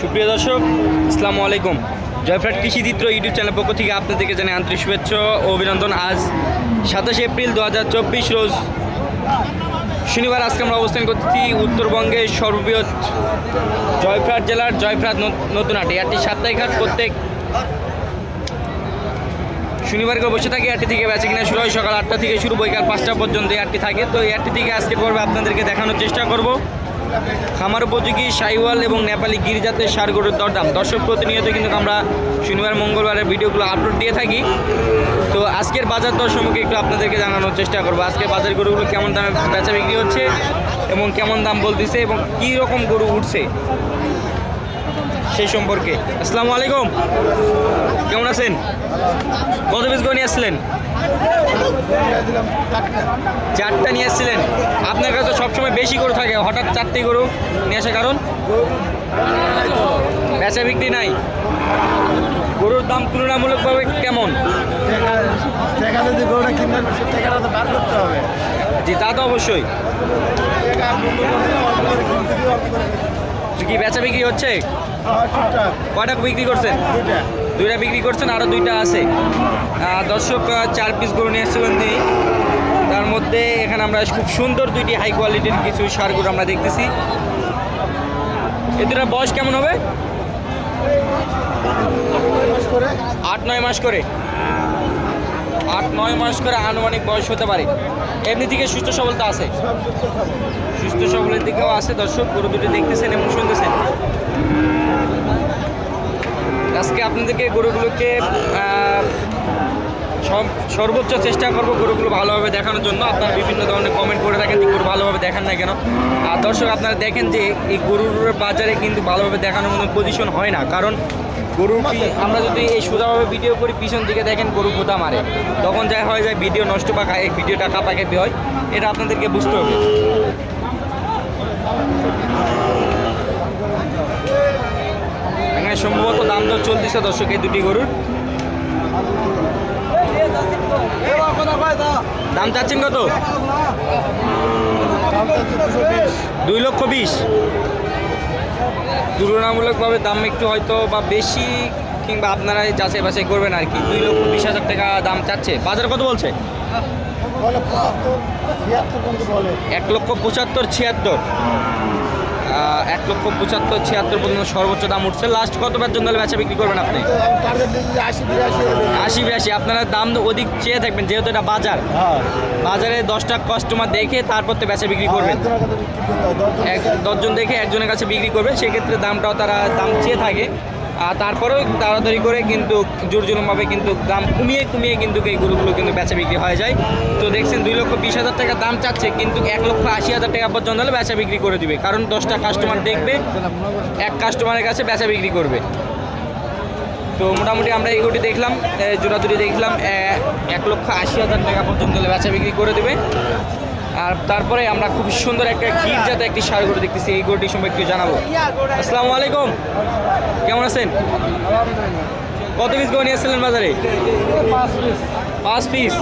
সুপ্রিয় দর্শক, আসসালামু আলাইকুম। জয়ফ্রাট কৃষি চিত্র ইউটিউব চ্যানেল পক্ষ থেকে আপনাদেরকে জানাই আন্তরিক শুভেচ্ছা ও অভিনন্দন। আজ সাতাশে এপ্রিল দু হাজার চব্বিশ রোজ শনিবার আজকে আমরা অবস্থান করছি উত্তরবঙ্গের সর্ববৃহৎ জয়ফ্রাট জেলার জয়ফ্রাট ন- নতুন হাট। এই হাটটি সাপ্তাহিক হাট প্রত্যেক শনিবার করে বসে থাকে। আটটি থেকে বেঁচে কিনা শুরু হয় সকাল আটটা থেকে শুরু, বৈকাল পাঁচটা পর্যন্ত আটটি থাকে। তো আটটি থেকে আজকে পর্বে আপনাদেরকে দেখানোর চেষ্টা করব। খামার উপযোগী, সাইওয়াল এবং নেপালি গির্জাতে সার গরুর দরদাম। দর্শক প্রতিনিয়ত কিন্তু আমরা শনিবার, মঙ্গলবারের ভিডিওগুলো আপলোড দিয়ে থাকি। তো আজকের বাজার দর সম্পর্কে একটু আপনাদেরকে জানানোর চেষ্টা করব। আজকের বাজার গরুগুলো কেমন দামে বেচা বিক্রি হচ্ছে এবং কেমন দাম বলতেছে এবং কী রকম গরু উঠছে? সেই সম্পর্কে। আসসালামু আলাইকুম। কেমন আছেন? কত পিস গরু নিয়ে আসছিলেন? চারটা নিয়ে আসছিলেন। আপনার কাছে সবসময় বেশি গরু থাকে। হঠাৎ চারটি গরু নিয়ে আসার কারণ? বেচা বিক্রি নাই। গরুর দাম তুলনামূলকভাবে কেমন? জি, তা তো অবশ্যই। কি বেচা বিক্রি হচ্ছে? কয়টা বিক্রি করছেন? দুইটা। বিক্রি করছেন আরও দুইটা আছে। দর্শক চার পিস গরু নিয়ে এসেছিলেন তিনি। তার মধ্যে এখানে আমরা খুব সুন্দর দুইটি হাই কোয়ালিটির কিছু সার গরু আমরা দেখতেছি। এ দুটার বয়স কেমন হবে? আট নয় মাস করে। আট নয় মাস করে আনুমানিক বয়স হতে পারে। এমনি থেকে সুস্থ সবলতা আছে? সুস্থ সবলের দিকেও আছে দর্শক গরু দুটো দেখতেছেন এবং শুনতেছেন। আজকে আপনাদেরকে গরুগুলোকে সব- সর্বোচ্চ চেষ্টা করব গরুগুলো ভালোভাবে দেখানোর জন্য। আপনারা বিভিন্ন ধরনের কমেন্ট করে থাকেন যে গরু ভালোভাবে দেখান না কেন। আর দর্শক, আপনারা দেখেন যে এই গরুর বাজারে কিন্তু ভালোভাবে দেখানোর মতো পজিশন হয় না। কারণ গরু আমরা যদি এই সোজাভাবে ভিডিও করি, পিছন দিকে দেখেন গরু গোদা মারে। তখন যা হয় যায় ভিডিও নষ্ট বা ভিডিওটা কাপাকাপি হয়। এটা আপনাদেরকে বুঝতে হবে। এখানে সম্ভবত দাম দর চলতেছে দর্শক, এই দুটি গরুর। দাম চাচ্ছেন কত? দুই লক্ষ বিশ। তুলনামূলকভাবে দাম একটু হয়তো বা বেশি কিংবা আপনারা যাচাই বাছাই করবেন আর কি। দুই লক্ষ বিশ হাজার টাকা দাম চাচ্ছে। বাজার কত বলছে? এক লক্ষ পঁচাত্তর, ছিয়াত্তর। এক লক্ষ পঁচাত্তর, ছিয়াত্তর পর্যন্ত সর্বোচ্চ দাম উঠছে। লাস্ট কত পর্যন্ত হলে বেচা বিক্রি করবেন আপনি? আশি, বিরাশি, আপনারা দাম অধিক চেয়ে থাকবেন, যেহেতু এটা বাজার। বাজারে দশটা কাস্টমার দেখে তারপর তো বেচা বিক্রি করবেন। এক দশজন দেখে একজনের কাছে বিক্রি করবে সেক্ষেত্রে দামটাও তারা, দাম চেয়ে থাকে। তারপরেও তাড়াতাড়ি করে কিন্তু জোর জোরজুলুমভাবে কিন্তু দাম কমিয়ে কমিয়ে কিন্তু এই গরুগুলো কিন্তু বেচা বিক্রি হয়ে যায়। তো দেখছেন, দুই লক্ষ বিশ হাজার টাকা দাম চাচ্ছে, কিন্তু এক লক্ষ আশি হাজার টাকা পর্যন্ত হলে বেচা বিক্রি করে দিবে। কারণ দশটা কাস্টমার দেখবে, এক কাস্টমারের কাছে বেচা বিক্রি করবে। তো মোটামুটি আমরা এই গরুটি দেখলাম জোড়াজুড়ি দেখলাম এক লক্ষ আশি হাজার টাকা পর্যন্ত হলে বেচা বিক্রি করে দেবে। আর তারপরে আমরা খুব সুন্দর একটা গির জাতে একটি সার গরু দেখতেছি এই গরুটি সম্পর্কে একটু জানাব। আসসালামু আলাইকুম। কেমন আছেন? কত পিস গরু নিয়ে এসেছিলেন বাজারে? পাঁচ পিস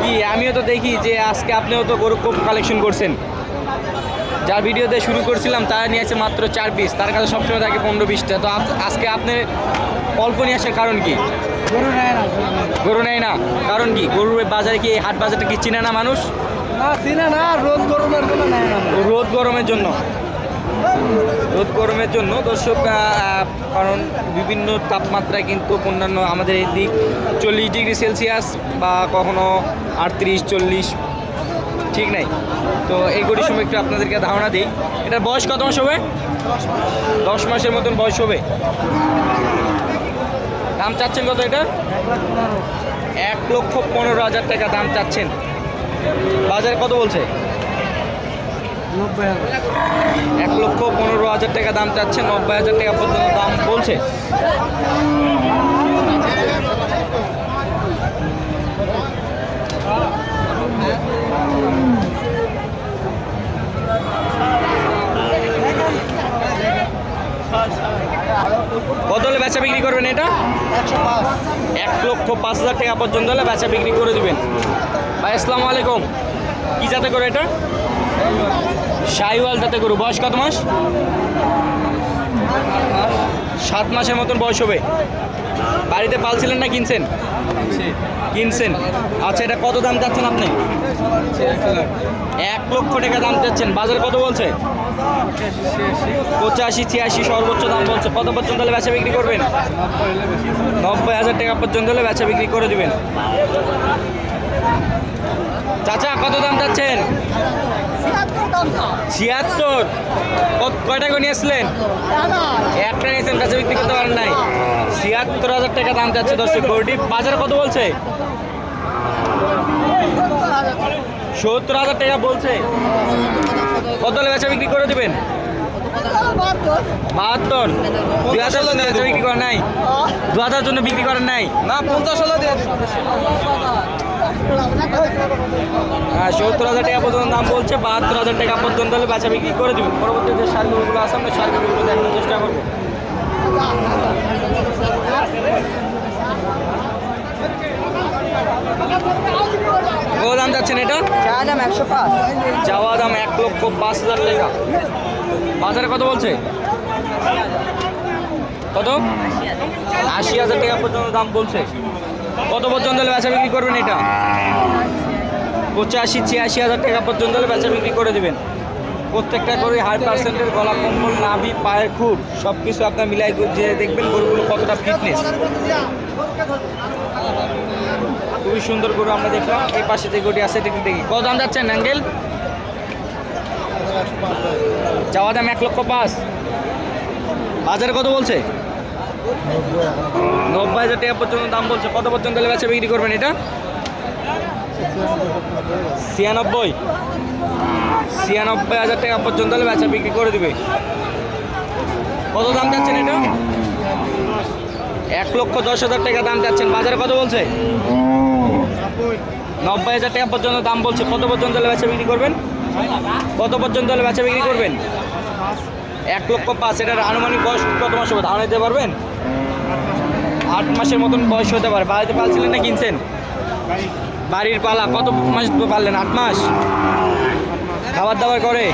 কি আমিও তো দেখি যে আজকে আপনিও তো গরু খুব কালেকশন করছেন। যার ভিডিওতে শুরু করছিলাম তারা নিয়ে আসছে মাত্র চার পিস তার কাছে সবসময় থাকে পনেরো বিশটা। তো আজকে আপনি অল্প নিয়ে আসার কারণ কি? গরু নেয় না। গরু নেয় না। কারণ কি? গরুর বাজারে কি এই হাট বাজারটা কি চিনে না মানুষ? না, চিনে না, রোদ গরমের জন্য নেয় না। রোদ গরমের জন্য। রোদ গরমের জন্য, দর্শক কারণ বিভিন্ন তাপমাত্রায় কিন্তু অন্যান্য আমাদের এই দিক চল্লিশ ডিগ্রি সেলসিয়াস বা কখনো আটত্রিশ, চল্লিশ, ঠিক নাই। তো এই গরির সময় একটু আপনাদেরকে ধারণা দিই। এটার বয়স কত মাস হবে? দশ মাসের মতন বয়স হবে। দাম চাচ্ছেন কত এটা? এক লক্ষ পনেরো হাজার টাকা দাম চাচ্ছেন। বাজারে কত বলছে? এক লক্ষ পনেরো হাজার টাকা দাম চাচ্ছে নব্বই হাজার টাকা পর্যন্ত দাম বলছে কত হলে বেচা বিক্রি করবেন এটা একশো পাঁচ এক লক্ষ পাঁচ হাজার টাকা পর্যন্ত হলে বেচা বিক্রি করে দিবেন। ভাই, আসসালামু আলাইকুম। কি যাতে করে এটা? শাহিওয়াল যাতে করু বয়স কত মাস? সাত মাসের মতন বয়স হবে। বাড়িতে পালছিলেন না কিনছেন? কিনছেন। আচ্ছা এটা কত দাম চাচ্ছেন আপনি? এক লক্ষ টাকা দাম চাচ্ছেন। বাজারে কত বলছে? পঁচাশি, ছিয়াশি সর্বোচ্চ দাম বলছে। কত পর্যন্ত হলে বেচা বিক্রি করবেন? নব্বই হাজার টাকা পর্যন্ত হলে বেচা বিক্রি করে দিবেন। চাচা, কত দাম চাচ্ছেন? ছিয়াত্তর। কয়টা করে আসলেন? একটা নিয়েছেন বেচা বিক্রি করতে পারেন নাই। ছিয়াত্তর হাজার টাকা দাম চাচ্ছে দর্শক, গরুটি বাজারে কত বলছে? সত্তর হাজার টাকা বলছে। কত হলে বেচা বিক্রি করে দিবেন? বাহাত্তর। দুই হাজার জন্য বেচা বিক্রি করেন নাই? দু হাজার জন্য বিক্রি করেন নাই? না পঞ্চাশ হলে হ্যাঁ সত্তর হাজার টাকা পর্যন্ত দাম বলছে বাহাত্তর হাজার টাকা পর্যন্ত হলে বেচা বিক্রি করে দিবেন। পরবর্তী যে সারগুলো আছে আমরা সারগুলো দেখানোর চেষ্টা করব। কত দাম যাচ্ছেন এটা? চা দাম একশো পাঁচ। চাওয়া দাম এক লক্ষ পাঁচ হাজার টাকা। বাজারে কত বলছে? কত? আশি হাজার টাকা পর্যন্ত দাম বলছে। কত পর্যন্ত বেচা বিক্রি করবেন এটা? পঁচাশি ছিয়াশি হাজার টাকা পর্যন্ত বেচা বিক্রি করে দিবেন। প্রত্যেকটা করে হাই পার্সেন্টের গলা কম্বল নাভি পায়ের খুব সব কিছু আপনার মিলাই যে দেখবেন গরুগুলো কতটা ফিটনেস খুবই সুন্দর গরু আমরা দেখলাম। এই পাশে যে গরুটি আছে, এটা দেখি। কত দাম যাচ্ছেন, অ্যাঙ্গেল? চাওয়া দাম এক লক্ষ পাঁচ। বাজারে কত বলছে? নব্বই হাজার টাকা পর্যন্ত দাম বলছে। কত পর্যন্ত বেচা বিক্রি করবেন এটা? ছিয়ানব্বই। ছিয়ানব্বই হাজার টাকা পর্যন্ত হলে বেচা বিক্রি করে দিবে। কত দাম যাচ্ছেন এটা? এক লক্ষ দশ হাজার টাকা দাম যাচ্ছেন বাজারে কত বলছে? নব্বই হাজার টাকা পর্যন্ত দাম বলছে। কত পর্যন্ত হলে বেচা বিক্রি করবেন? কত পর্যন্ত হলে বেচা বিক্রি করবেন? এক লক্ষ পাঁচ। এটার আনুমানিক বয়স কত মাস হবে ধারণা দিতে পারবেন? আট মাসের মতন বয়স হতে পারে। বাড়িতে পালছিলেন না কিনছেন? বাড়ির পালা কত মাস পারলেন? আট মাস? খাবার দাবার করে?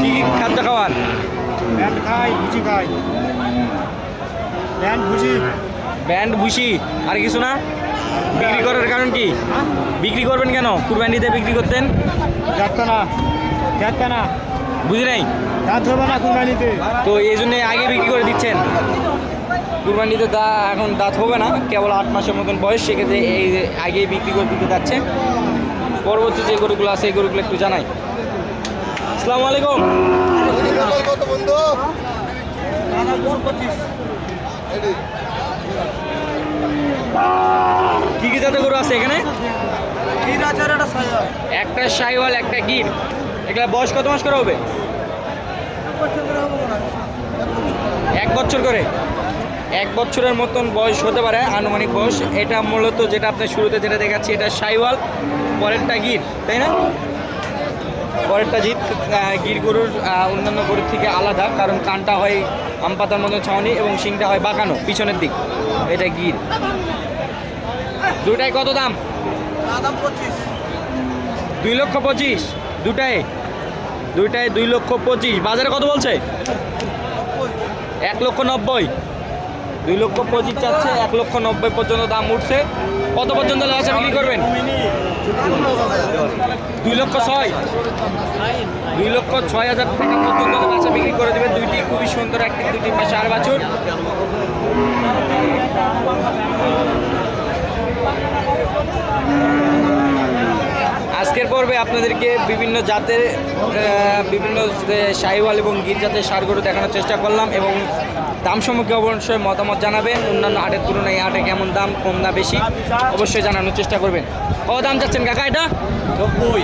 কি কি খাদ্য খাওয়ান? ব্যান্ড খাই ভুজি খাই। ব্যান্ড ভুজি ব্যান্ড ভুসি আর কিছু না? বিক্রি করার কারণ কি? বিক্রি করবেন কেন? কুরবানিতে বিক্রি করতেন? যাচ্ছে না যাচ্ছে না। বুঝি নাই? দাঁত হবে না কুরবানিতে। তো এই জন্য আগে বিক্রি করে দিচ্ছেন? কুরবানিতে দা এখন দাঁত হবে না, কেবল আট মাসের মতন বয়স, সেক্ষেত্রে এই যে আগেই বিক্রি করে দিতে যাচ্ছে। পরবর্তী যে গরুগুলো আছে, এই গরুগুলো একটু জানাই। আসসালামু আলাইকুম। কি কি জাতের গরু আছে এখানে? একটা সাইওয়াল, একটা গির। এগুলা বয়স কত মাস করে হবে? এক বছর করে এক বছরের মতন বয়স হতে পারে আনুমানিক বয়স। এটা মূলত যেটা আপনার শুরুতে যেটা দেখাচ্ছি, এটা সাইওয়াল, পরেরটা গির, তাই না? পরেরটা জিত গির গরুর অন্যান্য গরুর থেকে আলাদা, কারণ কানটা হয় আম পাতার মতন ছাউনি এবং শিংটা হয় বাঁকানো, পিছনের দিক। এটা গির। দুটাই কত দাম? দুই লক্ষ পঁচিশ। দুটায়? দুইটায় দুই লক্ষ পঁচিশ। বাজারে কত বলছে? এক লক্ষ নব্বই। দুই লক্ষ পঁচিশ চাচ্ছে, এক লক্ষ নব্বই পর্যন্ত দাম উঠছে। কত পর্যন্ত লাচা বিক্রি করবেন? দুই লক্ষ ছয়। দুই লক্ষ ছয় হাজার টাকা পর্যন্ত বাচ্চা বিক্রি করে দেবেন। দুইটি খুবই সুন্দর একটি দুইটি পাশে আর বাছুর। আজকের পর্বে আপনাদেরকে বিভিন্ন জাতের বিভিন্ন শাহিওয়াল এবং গির জাতের সারগরু দেখানোর চেষ্টা করলাম এবং দাম সম্পর্কে অবশ্যই মতামত জানাবেন। অন্যান্য হাটের তুলনায় এই হাটে কেমন দাম কম না বেশি অবশ্যই জানানোর চেষ্টা করবেন। কত দাম চাচ্ছেন কাকা এটা? নব্বই।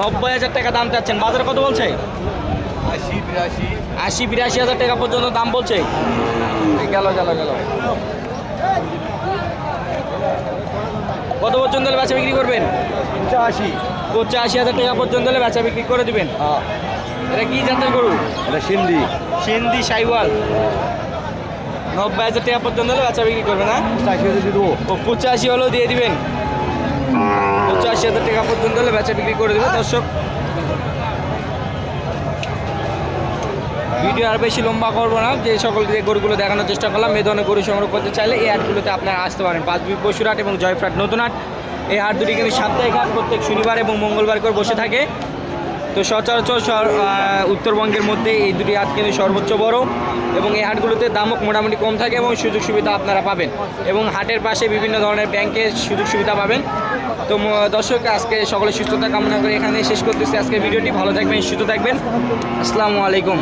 নব্বই হাজার টাকা দাম চাচ্ছেন। বাজারে কত বলছে? আশি বিরাশি। আশি বিরাশি হাজার টাকা পর্যন্ত দাম বলছে। গেল গেল গেল। কত পর্যন্ত হলে বেচা বিক্রি করবেন? পঁচাশি। পঁচাশি হাজার টাকা পর্যন্ত হলে বেচা বিক্রি করে দিবেন। হ্যাঁ। এটা কি জাতের গরু? এটা সিন্ধি। সিন্ধি সাইওয়াল। নব্বই হাজার টাকা পর্যন্ত হলে বেচা বিক্রি করবে না দেবো। পঁচাশি হলেও দিয়ে দিবেন। পঁচাশি হাজার টাকা পর্যন্ত হলে বেচা বিক্রি করে দেবে দর্শক। ভিডিও আর বেশি লম্বা করব না। যে সকল যে গরুগুলো দেখানোর চেষ্টা করলাম এই ধরনের গরু সংগ্রহ করতে চাইলে এই হাটগুলোতে আপনারা আসতে পারেন। পাঁচবি পশুরহাট এবং জয়ফ্রাট নতুন হাট। এই হাট দুটি কিন্তু সাপ্তাহিক হাট, প্রত্যেক শনিবার এবং মঙ্গলবার করে বসে থাকে। তো সচরাচর উত্তরবঙ্গের মধ্যে এই দুটি হাট কিন্তু সর্বোচ্চ বড় এবং এই হাটগুলোতে দামও মোটামুটি কম থাকে এবং সুযোগ সুবিধা আপনারা পাবেন। এবং হাটের পাশে বিভিন্ন ধরনের ব্যাংকের সুযোগ সুবিধা পাবেন। তো দর্শক, আজকে সকলে সুস্থতা কামনা করে এখানে শেষ করতেছি। আজকে ভিডিওটি ভালো থাকবেন, সুস্থ থাকবেন। আসসালামু আলাইকুম।